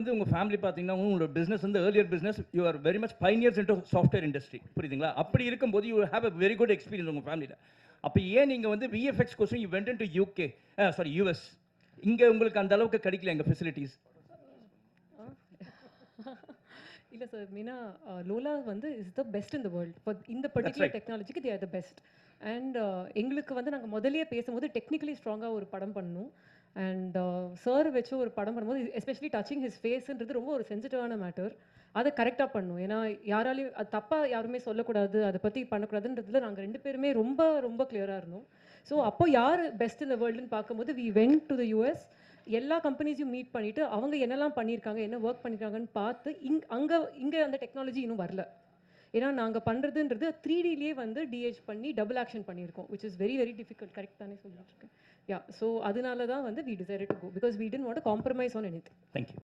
வந்து உங்கள் ஃபேமிலி பார்த்தீங்கன்னா உங்களோட பிஸ்னஸ் வந்து earlier business you are very much pioneers into software industry புரியுதுங்களா? அப்படி இருக்கும்போது you have a very good experience உங்கள் ஃபேமிலியில் அப்போ ஏன் நீங்கள் வந்து VFX கோர்ஸும் you went to UK sorry US இங்கே உங்களுக்கு அந்த அளவுக்கு கிடைக்கல எங்கள் ஃபெசிலிட்டிஸ் இல்லை சார் மீனா லோலா வந்து is the best in the world for இந்த particular. டெக்னாலஜிக்கு they are the best and எங்களுக்கு வந்து நாங்கள் முதல்லயே பேசும்போது டெக்னிக்கலி ஸ்ட்ராங்காக ஒரு படம் பண்ணணும். அண்ட் சார் uh, வச்சு ஒரு படம் பண்ணும்போது எஸ்பெஷலி டச்சிங் ஹிஸ் ஃபேஸ்ன்றது ரொம்ப ஒரு சென்சிட்டிவான மேட்டர் அதை கரெக்டாக பண்ணும். ஏன்னா யாராலையும் அது தப்பாக யாருமே சொல்லக்கூடாது அதை பற்றி பண்ணக்கூடாதுன்றதுல நாங்கள் ரெண்டு பேருமே ரொம்ப ரொம்ப கிளியராக இருந்தோம். ஸோ அப்போ யார் பெஸ்ட் இந்த வேர்ல்டுன்னு பார்க்கும்போது we went to the US எல்லா கம்பெனிஸையும் மீட் பண்ணிவிட்டு அவங்க என்னெல்லாம் பண்ணியிருக்காங்க என்ன ஒர்க் பண்ணியிருக்காங்கன்னு பார்த்து இங் அங்கே இங்கே அந்த டெக்னாலஜி இன்னும் வரல. ஏன்னா நாங்கள் பண்ணுறதுன்றது த்ரீ டிலேயே வந்து டிஹெச் பண்ணி டபுள் ஆக்ஷன் பண்ணியிருக்கோம் which is very very difficult correct தானே சொல்லிட்டு இருக்கேன். யா ஸோ அதனால தான் வந்து we decide to go because we tend what compromise on any thank you